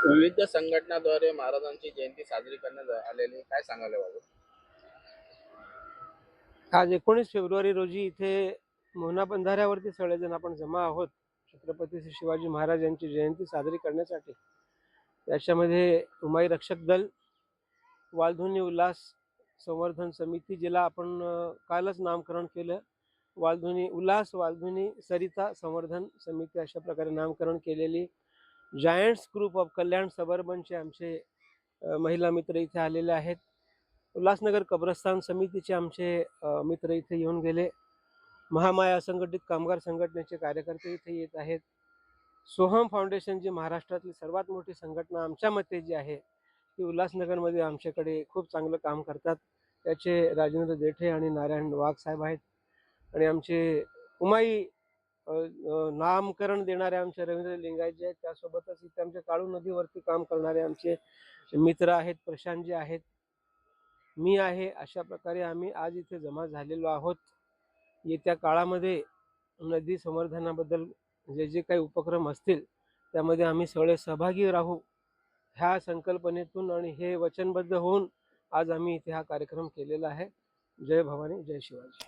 विविध संघटनाद्वारे महाराजांची जयंती साजरी करण्यात आलेली काय सांगायला बाबू आज एकोणीस फेब्रुवारी रोजी इथे मोहना बंधाऱ्यावरती सगळेजण आपण जमा आहोत. छत्रपती श्री शिवाजी महाराज यांची जयंती साजरी करण्यासाठी. याच्यामध्ये उमाई रक्षक दल वालधुनी उल्हास संवर्धन समिती जिला आपण कालच नामकरण केलं. वालधुनी उल्हास वालधुनी सरिता संवर्धन समिती अशा प्रकारे नामकरण केलेली. जायंट्स ग्रुप ऑफ कल्याण सबर्बनचे आमचे महिला मित्र इथे आलेले आहेत. उल्हासनगर कब्रस्तान समितीचे आमचे मित्र इथे येऊन गेले. महामाया असंघटित कामगार संघटनेचे कार्यकर्ते इथे येत आहेत. सोहम फाउंडेशन जी महाराष्ट्रातली सर्वात मोठी संघटना आमच्या मते जी आहे ती उल्हासनगरमध्ये आमच्याकडे खूप चांगलं काम करतात. त्याचे राजेंद्र देठे आणि नारायण वाघ साहेब आहेत. आणि आमचे उमाई नामकरण देणारे आमचे रवींद्र लिंगायजी आहेत. त्यासोबतच इथे आमच्या काळू नदीवरती काम करणारे आमचे मित्र आहेत प्रशांतजी आहेत. मी आहे अशा प्रकारे आम्ही आज इथे जमा झालेलो आहोत. येत्या काळामध्ये नदी संवर्धनाबद्दल जे जे काही उपक्रम असतील त्यामध्ये आम्ही सगळे सहभागी राहू. ह्या संकल्पनेतून आणि हे वचनबद्ध होऊन आज आम्ही इथे हा कार्यक्रम केलेला आहे. जय भवानी जय शिवाजी.